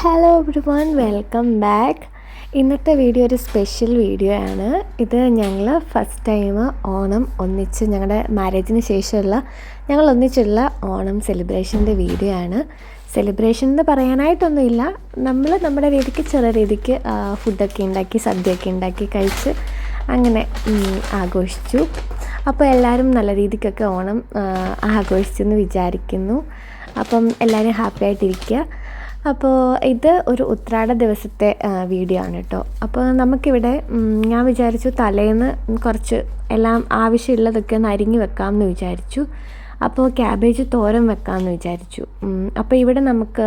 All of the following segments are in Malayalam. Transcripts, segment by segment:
Hello everyone welcome back ഇന്നത്തെ വീഡിയോ ഒരു സ്പെഷ്യൽ വീഡിയോ ആണ്. ഇത് ഞങ്ങൾ ഫസ്റ്റ് ടൈം ഓണം ഒന്നിച്ച് ഞങ്ങളുടെ മാരേജിന് ശേഷമുള്ള ഞങ്ങൾ ഒന്നിച്ചുള്ള ഓണം സെലിബ്രേഷന്റെ വീഡിയോ ആണ്. സെലിബ്രേഷൻ എന്ന് പറയാനായിട്ടൊന്നുമില്ല. നമ്മൾ നമ്മുടെ രീതിക്ക് ചെറിയ രീതിക്ക് ഫുഡൊക്കെ ഉണ്ടാക്കി സദ്യയൊക്കെ ഉണ്ടാക്കി കഴിച്ച് അങ്ങനെ ആഘോഷിച്ചു. അപ്പോൾ എല്ലാവരും നല്ല രീതിക്കൊക്കെ ഓണം ആഘോഷിച്ചെന്ന് വിചാരിക്കുന്നു. അപ്പം എല്ലാവരും ഹാപ്പി ആയിട്ടിരിക്കുക അപ്പോൾ ഇത് ഒരു ഉത്രാട ദിവസത്തെ വീഡിയോ ആണ് കേട്ടോ അപ്പോൾ നമുക്കിവിടെ ഞാൻ വിചാരിച്ചു തലേന്ന് കുറച്ച് എല്ലാം ആവശ്യമുള്ളതൊക്കെ ഒന്ന് അരിഞ്ഞു വെക്കാമെന്ന് വിചാരിച്ചു. അപ്പോൾ ക്യാബേജ് തോരൻ വെക്കാമെന്ന് വിചാരിച്ചു. അപ്പോൾ ഇവിടെ നമുക്ക്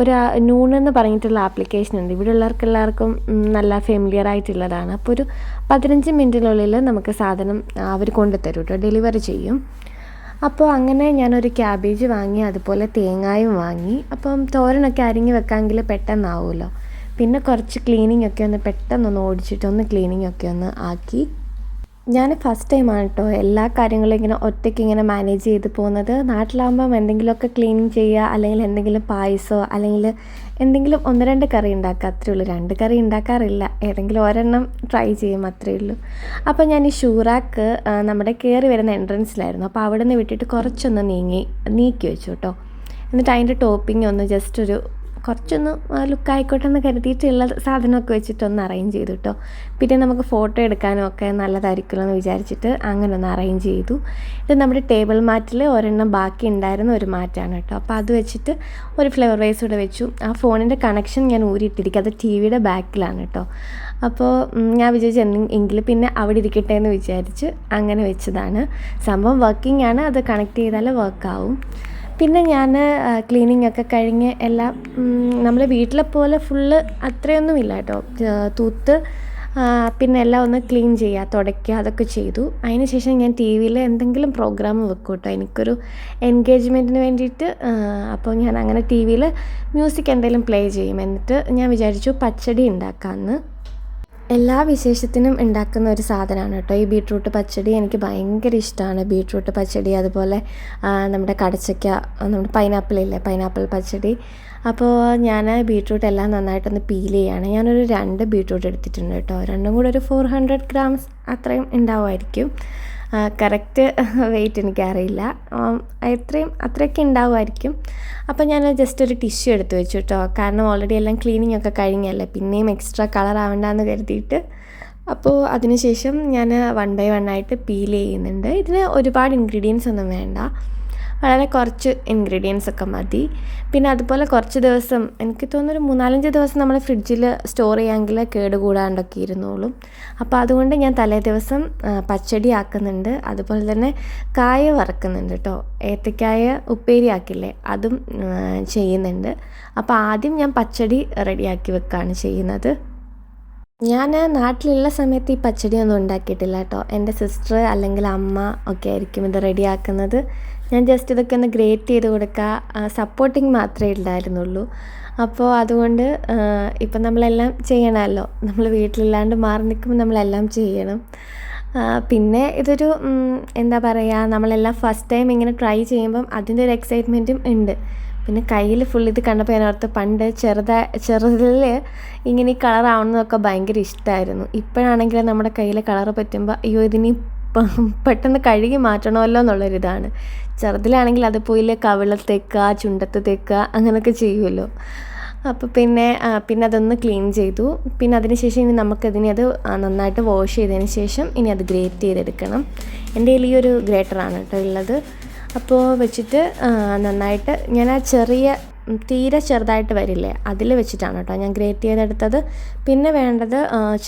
ഒരു നൂൺ എന്ന് പറഞ്ഞിട്ടുള്ള ആപ്ലിക്കേഷൻ ഉണ്ട്. ഇവിടെ ഉള്ളവർക്ക് എല്ലാവർക്കും നല്ല ഫെമിലിയർ ആയിട്ടുള്ളതാണ്. അപ്പോൾ ഒരു പതിനഞ്ച് മിനിറ്റിനുള്ളിൽ നമുക്ക് സാധനം അവർ കൊണ്ടുതരും കേട്ടോ ഡെലിവറി ചെയ്യും. അപ്പോൾ അങ്ങനെ ഞാനൊരു ക്യാബേജ് വാങ്ങി അതുപോലെ തേങ്ങായും വാങ്ങി. അപ്പം തോരനൊക്കെ അരിഞ്ഞ് വെക്കാമെങ്കിൽ പെട്ടെന്നാവുമല്ലോ പിന്നെ കുറച്ച് ക്ലീനിങ് ഒക്കെ ഒന്ന് പെട്ടെന്നൊന്ന് ഓടിച്ചിട്ടൊന്ന് ക്ലീനിങ് ഒക്കെ ഒന്ന് ആക്കി ഞാൻ ഫസ്റ്റ് ടൈം ആണ് കേട്ടോ എല്ലാ കാര്യങ്ങളും ഇങ്ങനെ ഒറ്റയ്ക്ക് ഇങ്ങനെ മാനേജ് ചെയ്ത് പോകുന്നത്. നാട്ടിലാകുമ്പം എന്തെങ്കിലുമൊക്കെ ക്ലീൻ ചെയ്യുക അല്ലെങ്കിൽ എന്തെങ്കിലും പായസമോ അല്ലെങ്കിൽ എന്തെങ്കിലും ഒന്ന് രണ്ട് കറി ഉണ്ടാക്കുക അത്രേ ഉള്ളൂ. രണ്ട് കറി ഉണ്ടാക്കാറില്ല. ഏതെങ്കിലും ഒരെണ്ണം ട്രൈ ചെയ്യും അത്രേ ഉള്ളൂ. അപ്പോൾ ഞാൻ ഈ ഷൂറാക്ക് നമ്മുടെ കയറി വരുന്ന എൻട്രൻസിലായിരുന്നു അപ്പോൾ അവിടെ നിന്ന് വിട്ടിട്ട് കുറച്ചൊന്ന് നീങ്ങി നീക്കി വെച്ചു കേട്ടോ എന്നിട്ട് അതിന്റെ ടോപ്പിംഗ് ഒന്ന് ജസ്റ്റ് ഒരു കുറച്ചൊന്ന് ലുക്ക് ആയിക്കോട്ടെ എന്ന് കരുതിയിട്ടുള്ള സാധനമൊക്കെ വെച്ചിട്ടൊന്ന് അറേഞ്ച് ചെയ്തു കേട്ടോ പിന്നെ നമുക്ക് ഫോട്ടോ എടുക്കാനും ഒക്കെ നല്ലതായിരിക്കുമല്ലോ എന്ന് വിചാരിച്ചിട്ട് അങ്ങനെ ഒന്ന് അറേഞ്ച് ചെയ്തു. ഇത് നമ്മുടെ ടേബിൾ മാറ്റിൽ ഒരെണ്ണം ബാക്കി ഉണ്ടായിരുന്ന ഒരു മാറ്റാണ് കേട്ടോ അപ്പോൾ അത് വെച്ചിട്ട് ഒരു ഫ്ലവർ വൈസ് കൂടെ വെച്ചു. ആ ഫോണിന്റെ കണക്ഷൻ ഞാൻ ഊരിയിട്ടിരിക്കുക അത് ടി വിയുടെ ബാക്കിലാണ് കേട്ടോ അപ്പോൾ ഞാൻ വിചാരിച്ചു എങ്കിൽ പിന്നെ അവിടെ ഇരിക്കട്ടെ എന്ന് വിചാരിച്ച് അങ്ങനെ വെച്ചതാണ്. സംഭവം വർക്കിംഗ് ആണ്. അത് കണക്ട് ചെയ്താൽ വർക്കാവും പിന്നെ ഞാൻ ക്ലീനിങ് ഒക്കെ കഴിഞ്ഞ് എല്ലാം നമ്മൾ വീട്ടിലെ പോലെ ഫുള്ള് അത്രയൊന്നും ഇല്ല കേട്ടോ. തൂത്ത് പിന്നെ എല്ലാം ഒന്ന് ക്ലീൻ ചെയ്യുക തുടയ്ക്കുക അതൊക്കെ ചെയ്തു. അതിന് ശേഷം ഞാൻ ടി വിയിൽ എന്തെങ്കിലും പ്രോഗ്രാം വെക്കും കേട്ടോ. എനിക്കൊരു എൻഗേജ്മെന്റിന് വേണ്ടിയിട്ട് അപ്പോൾ ഞാൻ അങ്ങനെ ടി വിയിൽ മ്യൂസിക് എന്തെങ്കിലും പ്ലേ ചെയ്യും. എന്നിട്ട് ഞാൻ വിചാരിച്ചു പച്ചടി ഉണ്ടാക്കാമെന്ന് എല്ലാ വിശേഷത്തിനും ഉണ്ടാക്കുന്ന ഒരു സാധനമാണ് കേട്ടോ. ഈ ബീട്രൂട്ട് പച്ചടി എനിക്ക് ഭയങ്കര ഇഷ്ടമാണ്. ബീട്രൂട്ട് പച്ചടി അതുപോലെ നമ്മുടെ കടച്ചക്ക നമ്മുടെ പൈനാപ്പിൾ ഇല്ലേ? പൈനാപ്പിൾ പച്ചടി. അപ്പോൾ ഞാൻ ബീട്രൂട്ട് എല്ലാം നന്നായിട്ടൊന്ന് പീൽ ചെയ്യാണ്. ഞാനൊരു രണ്ട് ബീട്രൂട്ട് എടുത്തിട്ടുണ്ട് കേട്ടോ. രണ്ടും കൂടെ ഒരു ഫോർ ഹൺഡ്രഡ് ഗ്രാംസ് അത്രയും ഉണ്ടാവുമായിരിക്കും. കറക്റ്റ് വെയിറ്റ് എനിക്കറിയില്ല. എത്രയും അത്രയൊക്കെ ഉണ്ടാവുമായിരിക്കും. അപ്പോൾ ഞാൻ ജസ്റ്റ് ഒരു ടിഷ്യൂ എടുത്ത് വെച്ചു കേട്ടോ കാരണം ഓൾറെഡി എല്ലാം ക്ലീനിങ് ഒക്കെ കഴിഞ്ഞല്ലേ പിന്നെയും എക്സ്ട്രാ കളർ ആവണ്ടെന്ന് കരുതിയിട്ട്. അപ്പോൾ അതിനുശേഷം ഞാൻ വൺ ബൈ വൺ ആയിട്ട് പീൽ ചെയ്യുന്നുണ്ട്. ഇതിന് ഒരുപാട് ഇൻഗ്രീഡിയൻസ് ഒന്നും വേണ്ട. വളരെ കുറച്ച് ഇൻഗ്രീഡിയൻസ് ഒക്കെ മതി. പിന്നെ അതുപോലെ കുറച്ച് ദിവസം എനിക്ക് തോന്നുന്നു ഒരു മൂന്നാലഞ്ച് ദിവസം നമ്മൾ ഫ്രിഡ്ജിൽ സ്റ്റോർ ചെയ്യാമെങ്കിൽ കേടുകൂടാണ്ടൊക്കെ ഇരുന്നോളും. അപ്പോൾ അതുകൊണ്ട് ഞാൻ തലേ ദിവസം പച്ചടി ആക്കുന്നുണ്ട്. അതുപോലെ തന്നെ കായ വറക്കുന്നുണ്ട് കേട്ടോ ഏത്തക്കായ ഉപ്പേരി ആക്കില്ലേ അതും ചെയ്യുന്നുണ്ട്. അപ്പോൾ ആദ്യം ഞാൻ പച്ചടി റെഡിയാക്കി വെക്കുകയാണ് ചെയ്യുന്നത്. ഞാൻ നാട്ടിലുള്ള സമയത്ത് ഈ പച്ചടിയൊന്നും ഉണ്ടാക്കിയിട്ടില്ല കേട്ടോ എന്റെ സിസ്റ്റർ അല്ലെങ്കിൽ അമ്മ ഒക്കെ ആയിരിക്കും ഇത് റെഡിയാക്കുന്നത് ഞാൻ ജസ്റ്റ് ഇതൊക്കെ ഒന്ന് ഗ്രേറ്റ് ചെയ്ത് കൊടുക്കുക സപ്പോർട്ടിങ് മാത്രമേ ഉണ്ടായിരുന്നുള്ളൂ അപ്പോൾ അതുകൊണ്ട് ഇപ്പം നമ്മളെല്ലാം ചെയ്യണമല്ലോ. നമ്മൾ വീട്ടിലില്ലാണ്ട് മാറി നിൽക്കുമ്പോൾ നമ്മളെല്ലാം ചെയ്യണം. പിന്നെ ഇതൊരു എന്താ പറയുക നമ്മളെല്ലാം ഫസ്റ്റ് ടൈം ഇങ്ങനെ ട്രൈ ചെയ്യുമ്പം അതിന്റെ ഒരു എക്സൈറ്റ്മെന്റും ഉണ്ട്. പിന്നെ കയ്യിൽ ഫുൾ ഇത് കണ്ടപ്പോൾ ഞാൻ പണ്ട് ചെറുതാ ചെറുതിൽ ഇങ്ങനെ ഈ കളറാവണമെന്നൊക്കെ ഭയങ്കര ഇഷ്ടമായിരുന്നു ഇപ്പോഴാണെങ്കിൽ നമ്മുടെ കയ്യിൽ കളർ പറ്റുമ്പോൾ അയ്യോ ഇതിനി പെട്ടെന്ന് കഴുകി മാറ്റണമല്ലോ എന്നുള്ളൊരിതാണ്. ചെറുതിലാണെങ്കിൽ അത് പോയില്ല കവിളത്ത് തേക്കുക ചുണ്ടത്ത് തേക്കുക അങ്ങനെയൊക്കെ ചെയ്യുമല്ലോ. അപ്പോൾ പിന്നെ പിന്നെ അതൊന്ന് ക്ലീൻ ചെയ്തു. പിന്നെ അതിന് ശേഷം ഇനി നമുക്കതിനെ അത് നന്നായിട്ട് വാഷ് ചെയ്തതിന് ശേഷം ഇനി അത് ഗ്രേറ്റ് ചെയ്തെടുക്കണം. എന്റെ കയ്യിൽ ഈ ഒരു ഗ്രേറ്ററാണ് കേട്ടോ ഉള്ളത്. അപ്പോൾ വെച്ചിട്ട് നന്നായിട്ട് ഞാൻ ആ ചെറിയ തീരെ ചെറുതായിട്ട് വരില്ലേ? അതിൽ വെച്ചിട്ടാണ് കേട്ടോ ഞാൻ ഗ്രേറ്റ് ചെയ്തെടുത്തത്. പിന്നെ വേണ്ടത്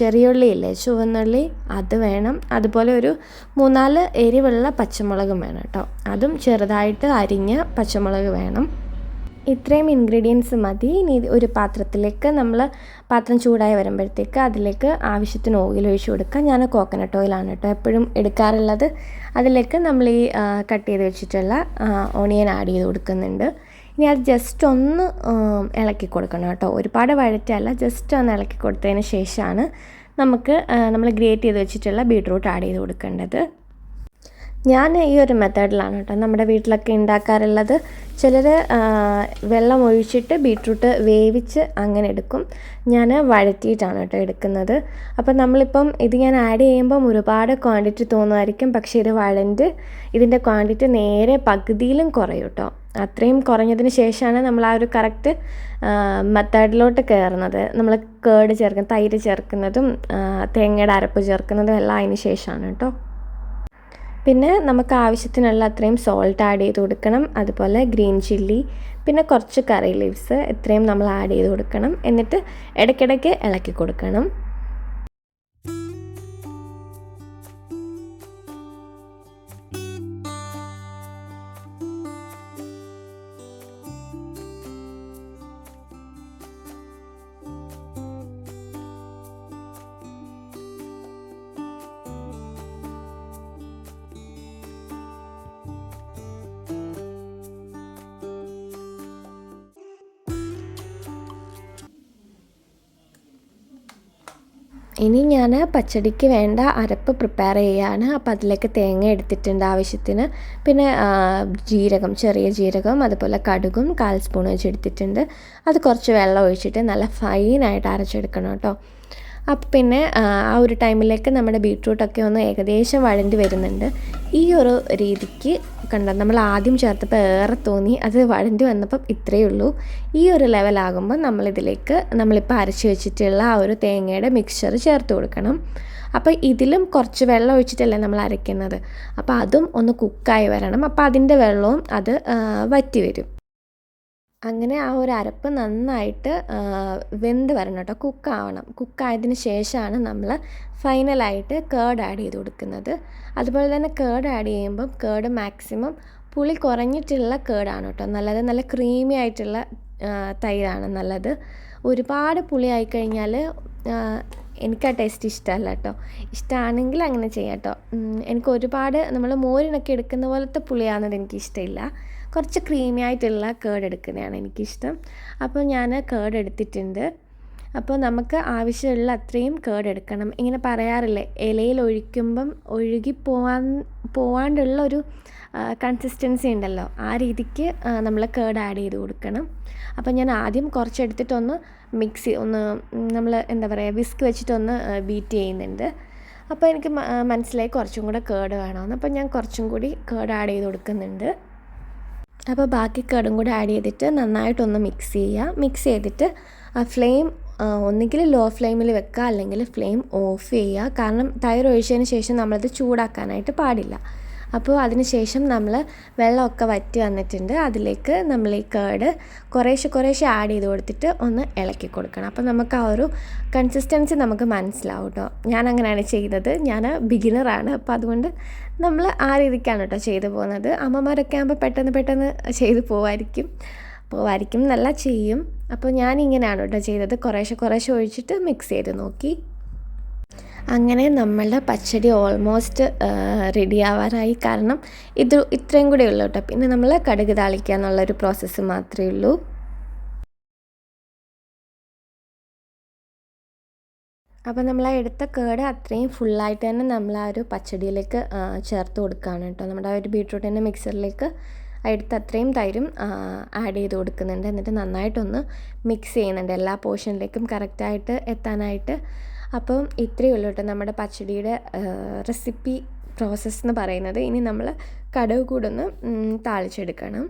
ചെറിയുള്ളി ഇല്ലേ ചുവന്നുള്ളി അത് വേണം. അതുപോലെ ഒരു മൂന്നാൽ എരിവുള്ള പച്ചമുളകും വേണം കേട്ടോ. അതും ചെറുതായിട്ട് അരിഞ്ഞ പച്ചമുളക് വേണം. ഇത്രയും ഇൻഗ്രീഡിയൻസ് മതി. ഇനി ഒരു പാത്രത്തിലേക്ക് നമ്മൾ പാത്രം ചൂടായി വരുമ്പോഴത്തേക്ക് അതിലേക്ക് ആവശ്യത്തിന് ഓയിൽ ഒഴിച്ച് കൊടുക്കുക ഞാൻ കോക്കനട്ട് ഓയിലാണ് കേട്ടോ എപ്പോഴും എടുക്കാറുള്ളത്. അതിലേക്ക് നമ്മൾ ഈ കട്ട് ചെയ്ത് വെച്ചിട്ടുള്ള ഓണിയൻ ആഡ് ചെയ്ത് കൊടുക്കുന്നുണ്ട്. ഇനി അത് ജസ്റ്റ് ഒന്ന് ഇളക്കി കൊടുക്കണം കേട്ടോ. ഒരുപാട് വഴറ്റല്ല ജസ്റ്റ് ഒന്ന് ഇളക്കി കൊടുത്തതിന് ശേഷമാണ് നമുക്ക് നമ്മൾ ഗ്രേറ്റ് ചെയ്ത് വെച്ചിട്ടുള്ള ബീട്രൂട്ട് ആഡ് ചെയ്ത് കൊടുക്കേണ്ടത്. ഞാൻ ഈ ഒരു മെത്തേഡിലാണ് കേട്ടോ നമ്മുടെ വീട്ടിലൊക്കെ ഉണ്ടാക്കാറുള്ളത്. ചിലർ വെള്ളം ഒഴിച്ചിട്ട് ബീട്രൂട്ട് വേവിച്ച് അങ്ങനെ എടുക്കും. ഞാൻ വഴറ്റിയിട്ടാണ് കേട്ടോ എടുക്കുന്നത്. അപ്പം നമ്മളിപ്പം ഇത് ഞാൻ ആഡ് ചെയ്യുമ്പം ഒരുപാട് ക്വാണ്ടിറ്റി തോന്നുമായിരിക്കും. പക്ഷേ ഇത് വഴണ്ട് ഇതിന്റെ ക്വാണ്ടിറ്റി നേരെ പകുതിയിലും കുറയും കേട്ടോ. അത്രയും കുറഞ്ഞതിന് ശേഷമാണ് നമ്മൾ ആ ഒരു കറക്റ്റ് മെത്തേഡിലോട്ട് കയറുന്നത്. നമ്മൾ കേട് ചേർക്കുന്ന തൈര് ചേർക്കുന്നതും തേങ്ങയുടെ അരപ്പ് ചേർക്കുന്നതും എല്ലാം അതിന് ശേഷമാണ് കേട്ടോ. പിന്നെ നമുക്ക് ആവശ്യത്തിനുള്ള അത്രയും സോൾട്ട് ആഡ് ചെയ്ത് കൊടുക്കണം. അതുപോലെ ഗ്രീൻ ചില്ലി പിന്നെ കുറച്ച് കറി ലീവ്സ് ഇത്രയും നമ്മൾ ആഡ് ചെയ്ത് കൊടുക്കണം. എന്നിട്ട് ഇടയ്ക്കിടയ്ക്ക് ഇളക്കി കൊടുക്കണം. ഞാൻ പച്ചടിക്ക് വേണ്ട അരപ്പ് പ്രിപ്പയർ ചെയ്യുകയാണ് അപ്പോൾ അതിലേക്ക് തേങ്ങ എടുത്തിട്ടുണ്ട് ആവശ്യത്തിന്. പിന്നെ ജീരകം ചെറിയ ജീരകം അതുപോലെ കടുകും കാൽ സ്പൂൺ വെച്ച് എടുത്തിട്ടുണ്ട്. അത് കുറച്ച് വെള്ളം ഒഴിച്ചിട്ട് നല്ല ഫൈനായിട്ട് അരച്ചെടുക്കണം കേട്ടോ. അപ്പോൾ പിന്നെ ആ ഒരു ടൈമിലേക്ക് നമ്മുടെ ബീട്രൂട്ടൊക്കെ ഒന്ന് ഏകദേശം വഴണ്ടി വരുന്നുണ്ട്. ഈ ഒരു രീതിക്ക് കണ്ട നമ്മൾ ആദ്യം ചേർത്തപ്പോൾ ഏറെ തോന്നി അത് വഴണ്ടി വന്നപ്പം ഇത്രയേ ഉള്ളൂ. ഈ ഒരു ലെവലാകുമ്പോൾ നമ്മളിതിലേക്ക് നമ്മളിപ്പോൾ അരച്ച് വെച്ചിട്ടുള്ള ആ ഒരു തേങ്ങയുടെ മിക്സ്ചർ ചേർത്ത് കൊടുക്കണം. അപ്പോൾ ഇതിലും കുറച്ച് വെള്ളം ഒഴിച്ചിട്ടല്ലേ നമ്മൾ അരയ്ക്കുന്നത്. അപ്പോൾ അതും ഒന്ന് കുക്കായി വരണം. അപ്പോൾ അതിന്റെ വെള്ളവും അത് വറ്റി വരും. അങ്ങനെ ആ ഒരു അരപ്പ് നന്നായിട്ട് വെന്ത് വരണം കേട്ടോ. കുക്കാവണം. കുക്കായതിന് ശേഷമാണ് നമ്മൾ ഫൈനലായിട്ട് കേർഡ് ആഡ് ചെയ്ത് കൊടുക്കുന്നത്. അതുപോലെ തന്നെ കേർഡ് ആഡ് ചെയ്യുമ്പം കേർഡ് മാക്സിമം പുളി കുറഞ്ഞിട്ടുള്ള കേർഡാണ് കേട്ടോ. നല്ലത് നല്ല ക്രീമി ആയിട്ടുള്ള തൈരാണ് നല്ലത്. ഒരുപാട് പുളി ആയിക്കഴിഞ്ഞാൽ എനിക്ക് ആ ടേസ്റ്റ് ഇഷ്ടമല്ല കേട്ടോ. ഇഷ്ടമാണെങ്കിൽ അങ്ങനെ ചെയ്യാം കേട്ടോ. എനിക്ക് ഒരുപാട് നമ്മൾ മോരിനൊക്കെ എടുക്കുന്ന പോലത്തെ പുളിയാണെന്നത് എനിക്ക് ഇഷ്ടമില്ല. കുറച്ച് ക്രീമി ആയിട്ടുള്ള കേട് എടുക്കുന്നതാണ് എനിക്കിഷ്ടം. അപ്പോൾ ഞാൻ കേട് എടുത്തിട്ടുണ്ട്. അപ്പോൾ നമുക്ക് ആവശ്യമുള്ള അത്രയും കേട് എടുക്കണം. ഇങ്ങനെ പറയാറില്ലേ ഇലയിൽ ഒഴിക്കുമ്പം ഒഴുകി പോവാൻ പോവാണ്ടുള്ള ഒരു കൺസിസ്റ്റൻസി ഉണ്ടല്ലോ. ആ രീതിക്ക് നമ്മൾ കേട് ആഡ് ചെയ്ത് കൊടുക്കണം. അപ്പോൾ ഞാൻ ആദ്യം കുറച്ചെടുത്തിട്ടൊന്ന് മിക്സി ഒന്ന് നമ്മൾ എന്താ പറയുക വിസ്ക് വെച്ചിട്ടൊന്ന് ബീറ്റ് ചെയ്യുന്നുണ്ട്. അപ്പോൾ എനിക്ക് മനസ്സിലായി കുറച്ചും കൂടെ കേട് വേണമെന്ന് അപ്പോൾ ഞാൻ കുറച്ചും കൂടി കേട് ആഡ് ചെയ്ത് കൊടുക്കുന്നുണ്ട്. അപ്പോൾ ബാക്കി കടും കൂടെ ആഡ് ചെയ്തിട്ട് നന്നായിട്ടൊന്ന് മിക്സ് ചെയ്യുക. മിക്സ് ചെയ്തിട്ട് ആ ഫ്ലെയിം ഒന്നുകിൽ ലോ ഫ്ലെയിമിൽ വെക്കുക അല്ലെങ്കിൽ ഫ്ലെയിം ഓഫ് ചെയ്യുക. കാരണം തൈര് ഒഴിച്ചതിന് ശേഷം നമ്മളത് ചൂടാക്കാനായിട്ട് പാടില്ല. അപ്പോൾ അതിനുശേഷം നമ്മൾ വെള്ളമൊക്കെ വറ്റി വന്നിട്ടുണ്ട്. അതിലേക്ക് നമ്മൾ ഈ കേട് കുറേശ്ശെ കുറേശ്ശെ ആഡ് ചെയ്ത് കൊടുത്തിട്ട് ഒന്ന് ഇളക്കി കൊടുക്കണം. അപ്പോൾ നമുക്ക് ആ ഒരു കൺസിസ്റ്റൻസി നമുക്ക് മനസ്സിലാവും കേട്ടോ. ഞാൻ അങ്ങനെയാണ് ചെയ്തത്. ഞാൻ ബിഗിനറാണ് അപ്പോൾ അതുകൊണ്ട് നമ്മൾ ആ രീതിക്കാണ് കേട്ടോ ചെയ്തു പോകുന്നത്. അമ്മമാരൊക്കെ ആകുമ്പോൾ പെട്ടെന്ന് പെട്ടെന്ന് ചെയ്തു പോവായിരിക്കും. പോവായിരിക്കും നല്ല ചെയ്യും. അപ്പോൾ ഞാൻ ഇങ്ങനെയാണ് കേട്ടോ ചെയ്തത്. കുറേശ്ശെ കുറേശ്ശെ ഒഴിച്ചിട്ട് മിക്സ് ചെയ്ത് നോക്കി. അങ്ങനെ നമ്മളുടെ പച്ചടി ഓൾമോസ്റ്റ് റെഡി ആവാറായി. കാരണം ഇത് ഇത്രയും കൂടെ ഉള്ളൂ കേട്ടോ. പിന്നെ നമ്മൾ കടുക് താളിക്കുക എന്നുള്ളൊരു പ്രോസസ്സ് മാത്രമേ ഉള്ളൂ. അപ്പോൾ നമ്മൾ ആ എടുത്ത കേട് അത്രയും ഫുള്ളായിട്ട് തന്നെ നമ്മൾ ആ ഒരു പച്ചടിയിലേക്ക് ചേർത്ത് കൊടുക്കുകയാണ് കേട്ടോ. നമ്മുടെ ആ ഒരു ബീട്രൂട്ടിന്റെ മിക്സറിലേക്ക് എടുത്ത് അത്രയും തൈരും ആഡ് ചെയ്ത് കൊടുക്കുന്നുണ്ട്. എന്നിട്ട് നന്നായിട്ടൊന്ന് മിക്സ് ചെയ്യുന്നുണ്ട്. എല്ലാ പോർഷനിലേക്കും കറക്റ്റായിട്ട് എത്താനായിട്ട് അപ്പം ഇത്രയേ ഉള്ളൂ കേട്ടോ നമ്മുടെ പച്ചടിയുടെ റെസിപ്പി പ്രോസസ്സ് എന്ന് പറയുന്നത്. ഇനി നമ്മൾ കടുക് കൂടൊന്ന് താളിച്ചെടുക്കണം.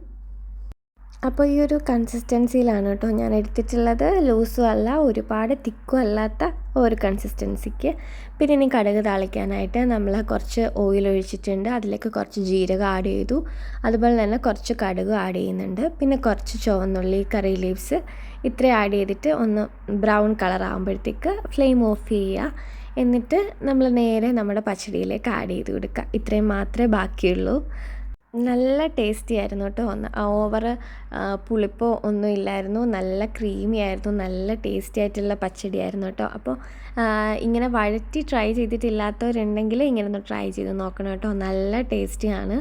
അപ്പോൾ ഈ ഒരു കൺസിസ്റ്റൻസിയിലാണ് കേട്ടോ ഞാൻ എടുത്തിട്ടുള്ളത്. ലൂസും അല്ല ഒരുപാട് തിക്കും അല്ലാത്ത ഒരു കൺസിസ്റ്റൻസിക്ക് പിന്നെ ഇനി കടുക് താളിക്കാനായിട്ട് നമ്മൾ കുറച്ച് ഓയിൽ ഒഴിച്ചിട്ടുണ്ട്. അതിലേക്ക് കുറച്ച് ജീരകം ആഡ് ചെയ്തു. അതുപോലെ തന്നെ കുറച്ച് കടുക് ആഡ് ചെയ്യുന്നുണ്ട്. പിന്നെ കുറച്ച് ചുവന്നുള്ളി കറി ലീവ്സ് ഇത്രയും ആഡ് ചെയ്തിട്ട് ഒന്ന് ബ്രൗൺ കളർ ആകുമ്പോഴത്തേക്ക് ഫ്ലെയിം ഓഫ് ചെയ്യുക. എന്നിട്ട് നമ്മൾ നേരെ നമ്മുടെ പച്ചടിയിലേക്ക് ആഡ് ചെയ്ത് കൊടുക്കുക. ഇത്രയും മാത്രമേ ബാക്കിയുള്ളൂ. നല്ല ടേസ്റ്റി ആയിരുന്നു കേട്ടോ. ഓവർ പുളിപ്പോ ഒന്നും ഇല്ലായിരുന്നു. നല്ല ക്രീമി ആയിരുന്നു. നല്ല ടേസ്റ്റി ആയിട്ടുള്ള പച്ചടി ആയിരുന്നു കേട്ടോ. അപ്പോൾ ഇങ്ങനെ വഴറ്റി ട്രൈ ചെയ്തിട്ടില്ലാത്തവരുണ്ടെങ്കിൽ ഇങ്ങനെ ഒന്ന് ട്രൈ ചെയ്ത് നോക്കണം കേട്ടോ. നല്ല ടേസ്റ്റിയാണ്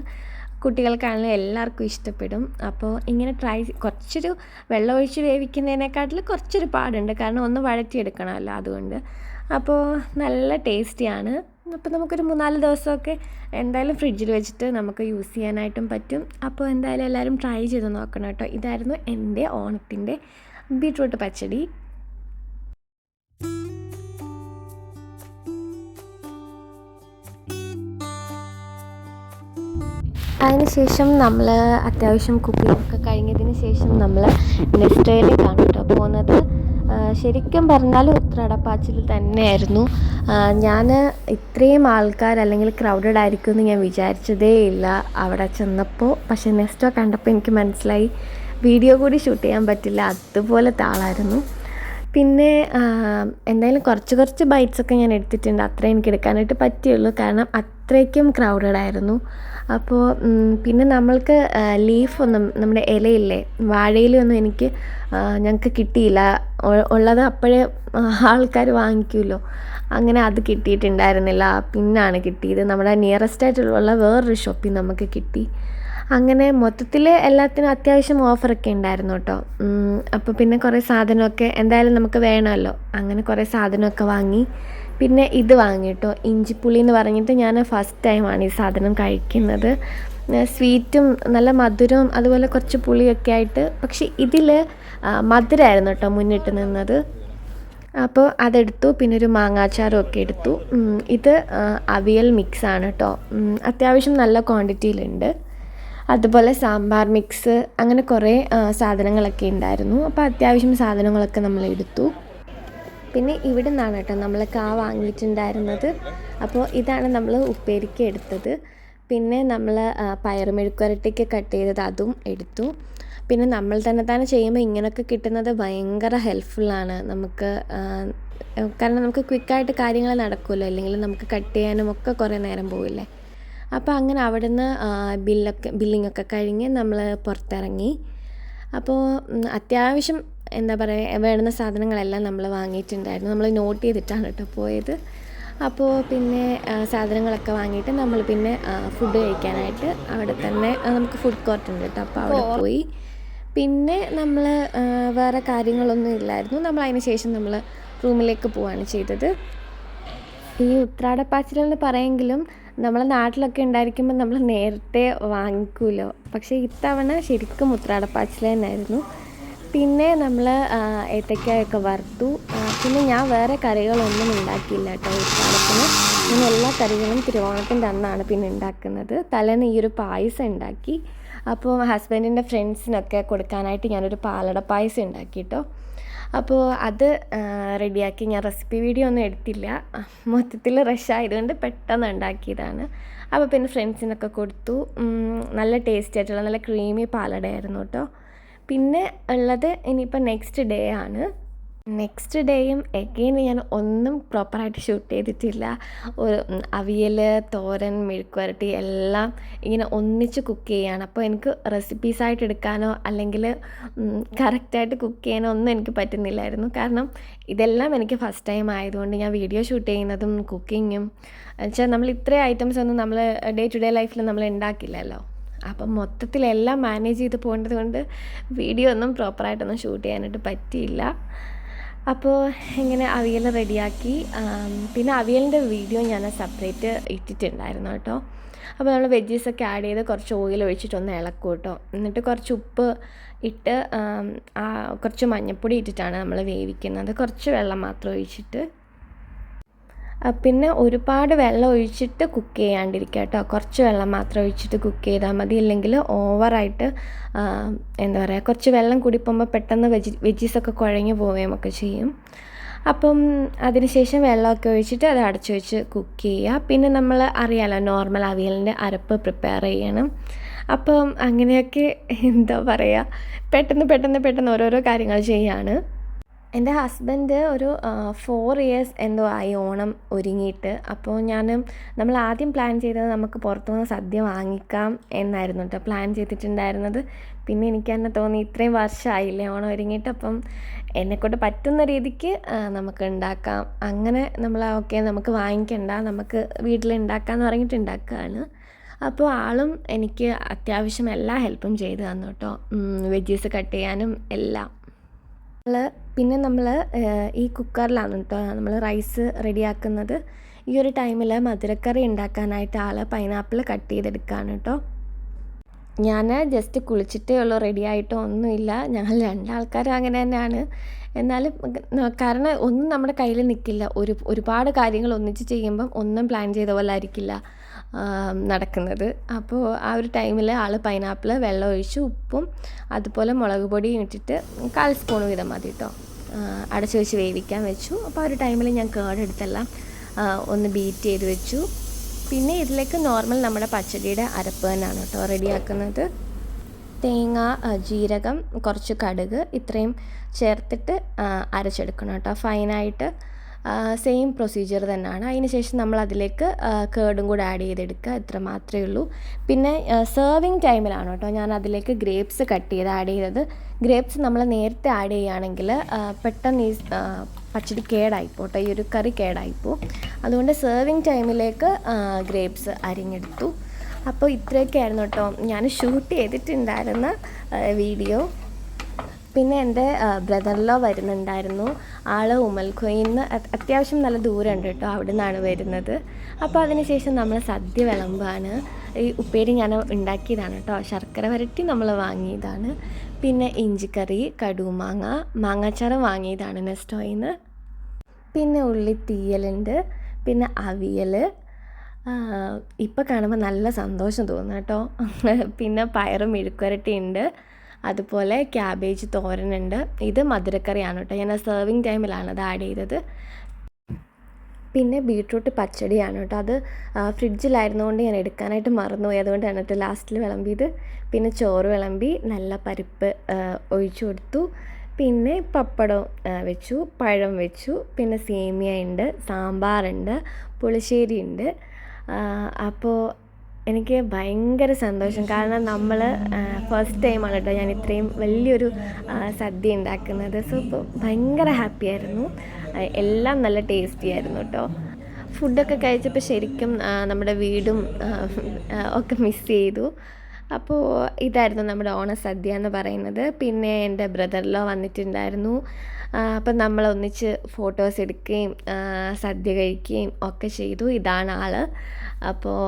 കുട്ടികൾക്കാണെങ്കിലും എല്ലാവർക്കും ഇഷ്ടപ്പെടും. അപ്പോൾ ഇങ്ങനെ ട്രൈ കുറച്ചൊരു വെള്ളമൊഴിച്ച് വേവിക്കുന്നതിനെക്കാട്ടിൽ കുറച്ചൊരു പാടുണ്ട്. കാരണം ഒന്ന് വഴറ്റിയെടുക്കണമല്ലോ അതുകൊണ്ട്. അപ്പോൾ നല്ല ടേസ്റ്റിയാണ് അപ്പോൾ നമുക്കൊരു മൂന്നാൽ ദിവസമൊക്കെ എന്തായാലും ഫ്രിഡ്ജിൽ വെച്ചിട്ട് നമുക്ക് യൂസ് ചെയ്യാനായിട്ടും പറ്റും. അപ്പോൾ എന്തായാലും എല്ലാവരും ട്രൈ ചെയ്ത് നോക്കണം കേട്ടോ. ഇതായിരുന്നു എന്റെ ഓണത്തിന്റെ ബീട്രൂട്ട് പച്ചടി. അതിനുശേഷം നമ്മൾ അത്യാവശ്യം കുക്കിംഗ് ഒക്കെ കഴിഞ്ഞതിന് ശേഷം നമ്മൾ നെക്സ്റ്റ് ഡേയിലേക്കാണ് കേട്ടോ പോകുന്നത്. ശരിക്കും പറഞ്ഞാൽ ഉത്രാടപ്പാച്ചിൽ തന്നെയായിരുന്നു. ഞാൻ ഇത്രയും ആൾക്കാർ അല്ലെങ്കിൽ ക്രൗഡഡ് ആയിരിക്കും എന്ന് ഞാൻ വിചാരിച്ചതേ ഇല്ല അവിടെ ചെന്നപ്പോൾ പക്ഷേ നെക്സ്റ്റോ കണ്ടപ്പോൾ എനിക്ക് മനസ്സിലായി. വീഡിയോ കൂടി ഷൂട്ട് ചെയ്യാൻ പറ്റില്ല. അതുപോലത്തെ ആളായിരുന്നു പിന്നെ എന്തായാലും കുറച്ച് കുറച്ച് ബൈറ്റ്സ് ഒക്കെ ഞാൻ എടുത്തിട്ടുണ്ട്. അത്രേ എനിക്ക് എടുക്കാനായിട്ട് പറ്റിയുള്ളൂ. കാരണം അത്രയ്ക്കും ക്രൗഡഡ് ആയിരുന്നു. അപ്പോൾ പിന്നെ നമ്മൾക്ക് ലീഫൊന്നും നമ്മുടെ ഇലയില്ലേ വാഴയിലൊന്നും എനിക്ക് ഞങ്ങൾക്ക് കിട്ടിയില്ല. ഉള്ളത് അപ്പോഴേ ആൾക്കാർ വാങ്ങിക്കുമല്ലോ. അങ്ങനെ അത് കിട്ടിയിട്ടുണ്ടായിരുന്നില്ല. പിന്നാണ് കിട്ടിയത്. നമ്മുടെ നിയറസ്റ്റ് ആയിട്ടുള്ള വേറൊരു ഷോപ്പിൽ നമുക്ക് കിട്ടി. അങ്ങനെ മൊത്തത്തിൽ എല്ലാത്തിനും അത്യാവശ്യം ഓഫറൊക്കെ ഉണ്ടായിരുന്നു കേട്ടോ അപ്പോൾ പിന്നെ കുറേ സാധനമൊക്കെ എന്തായാലും നമുക്ക് വേണമല്ലോ. അങ്ങനെ കുറേ സാധനമൊക്കെ വാങ്ങി. പിന്നെ ഇത് വാങ്ങി കേട്ടോ ഇഞ്ചിപ്പുളി എന്ന് പറഞ്ഞിട്ട് ഞാൻ ഫസ്റ്റ് ടൈമാണ് ഈ സാധനം കഴിക്കുന്നത്. സ്വീറ്റും നല്ല മധുരവും അതുപോലെ കുറച്ച് പുളിയൊക്കെ ആയിട്ട്. പക്ഷേ ഇതിൽ മധുരമായിരുന്നു കേട്ടോ മുന്നിട്ട് നിന്നത്. അപ്പോൾ അതെടുത്തു. പിന്നെ ഒരു മാങ്ങാച്ചാറും ഒക്കെ എടുത്തു. ഇത് അവിയൽ മിക്സാണ് കേട്ടോ അത്യാവശ്യം നല്ല ക്വാണ്ടിറ്റിയിലുണ്ട് അതുപോലെ സാമ്പാർ മിക്സ് അങ്ങനെ കുറേ സാധനങ്ങളൊക്കെ ഉണ്ടായിരുന്നു. അപ്പോൾ അത്യാവശ്യം സാധനങ്ങളൊക്കെ നമ്മൾ എടുത്തു. പിന്നെ ഇവിടെ നിന്നാണ് കേട്ടോ നമ്മൾ കാ വാങ്ങിയിട്ടുണ്ടായിരുന്നത്. അപ്പോൾ ഇതാണ് നമ്മൾ ഉപ്പേരിക്ക എടുത്തത്. പിന്നെ നമ്മൾ പയറുമെഴുക്കുരട്ടിക്ക് കട്ട് ചെയ്തത് അതും എടുത്തു. പിന്നെ നമ്മൾ തന്നെ തന്നെ ചെയ്യുമ്പോൾ ഇങ്ങനെയൊക്കെ കിട്ടുന്നത് ഭയങ്കര ഹെൽപ്ഫുള്ളാണ് നമുക്ക് കാരണം നമുക്ക് ക്വിക്കായിട്ട് കാര്യങ്ങൾ നടക്കുമല്ലോ. അല്ലെങ്കിൽ നമുക്ക് കട്ട് ചെയ്യാനും ഒക്കെ കുറേ നേരം പോവില്ലേ? അപ്പോൾ അങ്ങനെ അവിടുന്ന് നിന്ന് ബില്ലൊക്കെ ബില്ലിംഗ് ഒക്കെ കഴിഞ്ഞ് നമ്മൾ പുറത്തിറങ്ങി. അപ്പോൾ അത്യാവശ്യം എന്താ പറയുക വേണ്ടുന്ന സാധനങ്ങളെല്ലാം നമ്മൾ വാങ്ങിയിട്ടുണ്ടായിരുന്നു. നമ്മൾ നോട്ട് ചെയ്തിട്ടാണ് കേട്ടോ പോയത്. അപ്പോൾ പിന്നെ സാധനങ്ങളൊക്കെ വാങ്ങിയിട്ട് നമ്മൾ പിന്നെ ഫുഡ് കഴിക്കാനായിട്ട് അവിടെ തന്നെ നമുക്ക് ഫുഡ് കോർട്ട് ഉണ്ട് കേട്ടോ. അപ്പോൾ അവിടെ പോയി. പിന്നെ നമ്മൾ വേറെ കാര്യങ്ങളൊന്നും ഇല്ലായിരുന്നു. നമ്മൾ അതിന് ശേഷം നമ്മൾ റൂമിലേക്ക് പോവുകയാണ് ചെയ്തത്. ഈ ഉത്രാടപ്പാച്ചിൽ എന്ന് പറയെങ്കിലും നമ്മളെ നാട്ടിലൊക്കെ ഉണ്ടായിരിക്കുമ്പോൾ നമ്മൾ നേരത്തെ വാങ്ങിക്കുമല്ലോ പക്ഷേ ഇത്തവണ ശരിക്കും ഉത്രാടപ്പാച്ചിൽ തന്നെയായിരുന്നു. പിന്നെ നമ്മൾ ഏത്തക്കായൊക്കെ വറുത്തു. പിന്നെ ഞാൻ വേറെ കറികളൊന്നും ഉണ്ടാക്കിയില്ല കേട്ടോ ഉത്രാടത്തിന്. ഞാൻ എല്ലാ കറികളും തിരുവോണത്തിന്റെ അന്നാണ് പിന്നെ ഉണ്ടാക്കുന്നത്. തലേന്ന് ഈ ഒരു പായസം ഉണ്ടാക്കി. അപ്പോൾ ഹസ്ബൻഡിന്റെ ഫ്രണ്ട്സിനൊക്കെ കൊടുക്കാനായിട്ട് ഞാനൊരു പാലട പായസം ഉണ്ടാക്കി കേട്ടോ. അപ്പോൾ അത് റെഡിയാക്കി. ഞാൻ റെസിപ്പി വീഡിയോ ഒന്നും എടുത്തില്ല. മൊത്തത്തിൽ റഷ് ആയതുകൊണ്ട് പെട്ടെന്ന് ഉണ്ടാക്കിയതാണ്. അപ്പോൾ പിന്നെ ഫ്രണ്ട്സിനൊക്കെ കൊടുത്തു. നല്ല ടേസ്റ്റി ആയിട്ടുള്ള നല്ല ക്രീമി പാലടയായിരുന്നു കേട്ടോ. പിന്നെ ഉള്ളത് ഇനിയിപ്പോൾ നെക്സ്റ്റ് ഡേ ആണ്. നെക്സ്റ്റ് ഡേയും എഗെയിൻ ഞാൻ ഒന്നും പ്രോപ്പറായിട്ട് ഷൂട്ട് ചെയ്തിട്ടില്ല. ഒരു അവിയൽ തോരൻ മെഴുക്കുവരട്ടി എല്ലാം ഇങ്ങനെ ഒന്നിച്ച് കുക്ക് ചെയ്യാണ്. അപ്പോൾ എനിക്ക് റെസിപ്പീസായിട്ട് എടുക്കാനോ അല്ലെങ്കിൽ കറക്റ്റായിട്ട് കുക്ക് ചെയ്യാനോ ഒന്നും എനിക്ക് പറ്റുന്നില്ലായിരുന്നു. കാരണം ഇതെല്ലാം എനിക്ക് ഫസ്റ്റ് ടൈം ആയതുകൊണ്ട് ഞാൻ വീഡിയോ ഷൂട്ട് ചെയ്യുന്നതും കുക്കിങ്ങും വെച്ചാൽ നമ്മൾ ഇത്രയും ഐറ്റംസ് ഒന്നും നമ്മൾ ഡേ ടു ഡേ ലൈഫിൽ നമ്മൾ ഉണ്ടാക്കില്ലല്ലോ. അപ്പം മൊത്തത്തിലെല്ലാം മാനേജ് ചെയ്ത് പോകേണ്ടത് കൊണ്ട് വീഡിയോ ഒന്നും പ്രോപ്പറായിട്ടൊന്നും ഷൂട്ട് ചെയ്യാനായിട്ട് പറ്റിയില്ല. അപ്പോൾ ഇങ്ങനെ അവിയൽ റെഡിയാക്കി? പിന്നെ അവിയലിന്റെ വീഡിയോ ഞാൻ സെപ്പറേറ്റ് ഇട്ടിട്ടുണ്ടായിരുന്നു കേട്ടോ. അപ്പോൾ നമ്മൾ വെജീസൊക്കെ ആഡ് ചെയ്ത് കുറച്ച് ഓയിൽ ഒഴിച്ചിട്ടൊന്ന് ഇളക്കും കേട്ടോ. എന്നിട്ട് കുറച്ച് ഉപ്പ് ഇട്ട് കുറച്ച് മഞ്ഞൾപ്പൊടി ഇട്ടിട്ടാണ് നമ്മൾ വേവിക്കുന്നത്. കുറച്ച് വെള്ളം മാത്രം ഒഴിച്ചിട്ട് പിന്നെ ഒരുപാട് വെള്ളം ഒഴിച്ചിട്ട് കുക്ക് ചെയ്യാണ്ടിരിക്കുക കേട്ടോ. കുറച്ച് വെള്ളം മാത്രം ഒഴിച്ചിട്ട് കുക്ക് ചെയ്താൽ മതി. ഇല്ലെങ്കിൽ ഓവറായിട്ട് എന്താ പറയുക കുറച്ച് വെള്ളം കൂടി പോകുമ്പോൾ പെട്ടെന്ന് വെജി വെജീസൊക്കെ കുഴഞ്ഞു പോവുകയും ഒക്കെ ചെയ്യും. അപ്പം അതിനുശേഷം വെള്ളമൊക്കെ ഒഴിച്ചിട്ട് അത് അടച്ചു വെച്ച് കുക്ക് ചെയ്യുക. പിന്നെ നമ്മൾ അറിയാലോ നോർമൽ അവിയലിന്റെ അരപ്പ് പ്രിപ്പയർ ചെയ്യണം. അപ്പം അങ്ങനെയൊക്കെ എന്താ പറയുക പെട്ടെന്ന് പെട്ടെന്ന് പെട്ടെന്ന് ഓരോരോ കാര്യങ്ങൾ ചെയ്യാണ്. എന്റെ ഹസ്ബൻഡ് ഒരു ഫോർ ഇയേഴ്സ് എന്തോ ആയി ഓണം ഒരുങ്ങിയിട്ട്. അപ്പോൾ ഞാൻ നമ്മൾ ആദ്യം പ്ലാൻ ചെയ്തത് നമുക്ക് പുറത്തു നിന്ന് സദ്യ വാങ്ങിക്കാം എന്നായിരുന്നു കേട്ടോ പ്ലാൻ ചെയ്തിട്ടുണ്ടായിരുന്നത്. പിന്നെ എനിക്ക് തന്നെ തോന്നി ഇത്രയും വർഷമായില്ലേ ഓണം ഒരുങ്ങിയിട്ട് അപ്പം എന്നെക്കൊണ്ട് പറ്റുന്ന രീതിക്ക് നമുക്ക് ഉണ്ടാക്കാം. അങ്ങനെ നമ്മൾ ഓക്കെ നമുക്ക് വാങ്ങിക്കണ്ട നമുക്ക് വീട്ടിൽ ഉണ്ടാക്കാമെന്ന് പറഞ്ഞിട്ട് ഉണ്ടാക്കുകയാണ് അപ്പോൾ ആളും എനിക്ക് അത്യാവശ്യം എല്ലാ ഹെൽപ്പും ചെയ്തു തന്നു കേട്ടോ വെജീസ് കട്ട് ചെയ്യാനും എല്ലാം. പിന്നെ നമ്മൾ ഈ കുക്കറിലാണ് കേട്ടോ നമ്മൾ റൈസ് റെഡിയാക്കുന്നത്. ഈ ഒരു ടൈമിൽ മധുരക്കറി ഉണ്ടാക്കാനായിട്ട് ആൾ പൈനാപ്പിൾ കട്ട് ചെയ്തെടുക്കുകയാണ് കേട്ടോ ഞാൻ ജസ്റ്റ് കുളിച്ചിട്ടേ ഉള്ളൂ റെഡി ആയിട്ടോ ഒന്നുമില്ല. ഞങ്ങൾ രണ്ടാൾക്കാരും അങ്ങനെ തന്നെയാണ്. എന്നാലും കാരണം ഒന്നും നമ്മുടെ കയ്യിൽ നിൽക്കില്ല. ഒരു ഒരുപാട് കാര്യങ്ങൾ ഒന്നിച്ച് ചെയ്യുമ്പം ഒന്നും പ്ലാൻ ചെയ്ത പോലെ ആയിരിക്കില്ല. നടക്കുന്നത്. അപ്പോൾ ആ ഒരു ടൈമിൽ ആൾ പൈനാപ്പിൾ വെള്ളം ഒഴിച്ച് ഉപ്പും അതുപോലെ മുളക് പൊടിയും ഇട്ടിട്ട് കാൽ സ്പൂൺ വീതം മതി കേട്ടോ അടച്ച് വെച്ച് വേവിക്കാൻ വെച്ചു. അപ്പോൾ ആ ഒരു ടൈമിൽ ഞാൻ കേടെടുത്തെല്ലാം ഒന്ന് ബീറ്റ് ചെയ്ത് വെച്ചു. പിന്നെ ഇതിലേക്ക് നോർമൽ നമ്മുടെ പച്ചടിയുടെ അരപ്പ് തന്നെയാണ് കേട്ടോ റെഡിയാക്കുന്നത്. തേങ്ങ ജീരകം കുറച്ച് കടുക് ഇത്രയും ചേർത്തിട്ട് അരച്ചെടുക്കണം കേട്ടോ ഫൈനായിട്ട് സെയിം പ്രൊസീജിയർ തന്നെയാണ് അതിന് ശേഷം നമ്മൾ അതിലേക്ക് കേടും കൂടെ ആഡ് ചെയ്തെടുക്കുക. ഇത്ര മാത്രമേ ഉള്ളൂ. പിന്നെ സെർവിങ് ടൈമിലാണ് കേട്ടോ ഞാൻ അതിലേക്ക് ഗ്രേപ്സ് കട്ട് ചെയ്ത് ആഡ് ചെയ്തത്. ഗ്രേപ്സ് നമ്മൾ നേരത്തെ ആഡ് ചെയ്യുകയാണെങ്കിൽ പെട്ടെന്ന് ഈ പച്ചടി കേടായിപ്പോട്ടെ. ഈ ഒരു കറി കേടായിപ്പോ. അതുകൊണ്ട് സെർവിങ് ടൈമിലേക്ക് ഗ്രേപ്സ് അരിഞ്ഞെടുത്തു. അപ്പോൾ ഇത്രയൊക്കെ ആയിരുന്നു കേട്ടോ. ഞാൻ ഷൂട്ട് ചെയ്തിട്ടുണ്ടായിരുന്ന വീഡിയോ പിന്നെ എന്റെ ബ്രദറിലോ വരുന്നുണ്ടായിരുന്നു. ആൾ ഉമൽഖോയിൽ നിന്ന് അത്യാവശ്യം നല്ല ദൂരമുണ്ട് കേട്ടോ അവിടെ നിന്നാണ് വരുന്നത്. അപ്പോൾ അതിനുശേഷം നമ്മൾ സദ്യ വിളമ്പാണ്. ഈ ഉപ്പേരി ഞാൻ ഉണ്ടാക്കിയതാണ് കേട്ടോ. ശർക്കര വരട്ടി നമ്മൾ വാങ്ങിയതാണ്. പിന്നെ ഇഞ്ചിക്കറി കടുമാങ്ങ മാങ്ങാച്ചാറ് വാങ്ങിയതാണ് നെസ്റ്റോയിൽ നിന്ന് പിന്നെ ഉള്ളി തീയലുണ്ട് പിന്നെ അവിയൽ. ഇപ്പോൾ കാണുമ്പോൾ നല്ല സന്തോഷം തോന്നുന്നു കേട്ടോ. പിന്നെ പയറും മെഴുക്കുരട്ടി ഉണ്ട് അതുപോലെ ക്യാബേജ് തോരനുണ്ട്. ഇത് മധുരക്കറിയാണ് കേട്ടോ. ഞാൻ സെർവിങ് ടൈമിലാണ് അത് ആഡ് ചെയ്തത്. പിന്നെ ബീട്രൂട്ട് പച്ചടിയാണ് കേട്ടോ. അത് ഫ്രിഡ്ജിലായിരുന്നുകൊണ്ട് ഞാൻ എടുക്കാനായിട്ട് മറന്നുപോയി. അതുകൊണ്ടാണ് കേട്ടോ ലാസ്റ്റിൽ വിളമ്പിയത്. പിന്നെ ചോറ് വിളമ്പി നല്ല പരിപ്പ് ഒഴിച്ചു കൊടുത്തു. പിന്നെ പപ്പടം വെച്ചു പഴം വെച്ചു. പിന്നെ സേമിയ ഉണ്ട് സാമ്പാറുണ്ട് പുളിശ്ശേരി ഉണ്ട്. അപ്പോൾ എനിക്ക് ഭയങ്കര സന്തോഷം. കാരണം നമ്മൾ ഫസ്റ്റ് ടൈമാണ് കേട്ടോ ഞാൻ ഇത്രയും വലിയൊരു സദ്യ ഉണ്ടാക്കുന്നത്. സോ ഭയങ്കര ഹാപ്പി ആയിരുന്നു. എല്ലാം നല്ല ടേസ്റ്റി ആയിരുന്നു കേട്ടോ ഫുഡൊക്കെ കഴിച്ചപ്പോൾ ശരിക്കും നമ്മുടെ വീടും ഒക്കെ മിസ് ചെയ്തു. അപ്പോൾ ഇതായിരുന്നു നമ്മുടെ ഓണ സദ്യ എന്ന് പറയുന്നത്. പിന്നെ എന്റെ ബ്രദറിലോ വന്നിട്ടുണ്ടായിരുന്നു. അപ്പം നമ്മൾ ഒന്നിച്ച് ഫോട്ടോസ് എടുക്കുകയും സദ്യ കഴിക്കുകയും ഒക്കെ ചെയ്തു. ഇതാണ് ആൾ അപ്പോൾ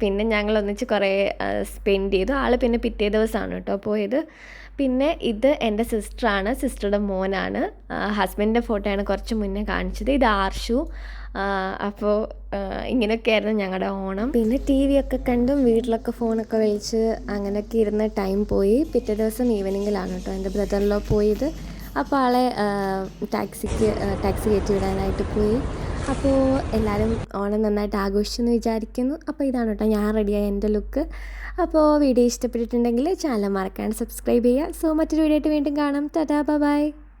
പിന്നെ ഞങ്ങൾ ഒന്നിച്ച് കുറേ സ്പെൻഡ് ചെയ്തു. ആൾ പിന്നെ പിറ്റേ ദിവസമാണ് കേട്ടോ പോയത്. പിന്നെ ഇത് എന്റെ സിസ്റ്ററാണ് സിസ്റ്ററുടെ മോനാണ്. ഹസ്ബൻഡിന്റെ ഫോട്ടോയാണ് കുറച്ച് മുന്നേ കാണിച്ചത്. ഇത് ആർഷു. അപ്പോൾ ഇങ്ങനെയൊക്കെയായിരുന്നു ഞങ്ങളുടെ ഓണം. പിന്നെ ടി വി ഒക്കെ കണ്ടും വീട്ടിലൊക്കെ ഫോണൊക്കെ വിളിച്ച് അങ്ങനെയൊക്കെ ഇരുന്ന് ടൈം പോയി. പിറ്റേ ദിവസം ഈവനിങ്ങിലാണ് കേട്ടോ എന്റെ ബ്രദറിലോ പോയത്. അപ്പോൾ ആളെ ടാക്സിക്ക് ടാക്സി കയറ്റി വിടാനായിട്ട് പോയി. അപ്പോൾ എല്ലാവരും ഓണം നന്നായിട്ട് ആഘോഷിച്ചെന്ന് വിചാരിക്കുന്നു. അപ്പോൾ ഇതാണ് കേട്ടോ ഞാൻ റെഡിയായ എന്റെ ലുക്ക്. അപ്പോൾ വീഡിയോ ഇഷ്ടപ്പെട്ടിട്ടുണ്ടെങ്കിൽ ചാനൽ മറക്കാണ്ട് സബ്സ്ക്രൈബ് ചെയ്യുക. സോ മറ്റൊരു വീഡിയോ ആയിട്ട് വീണ്ടും കാണാം. Tata bye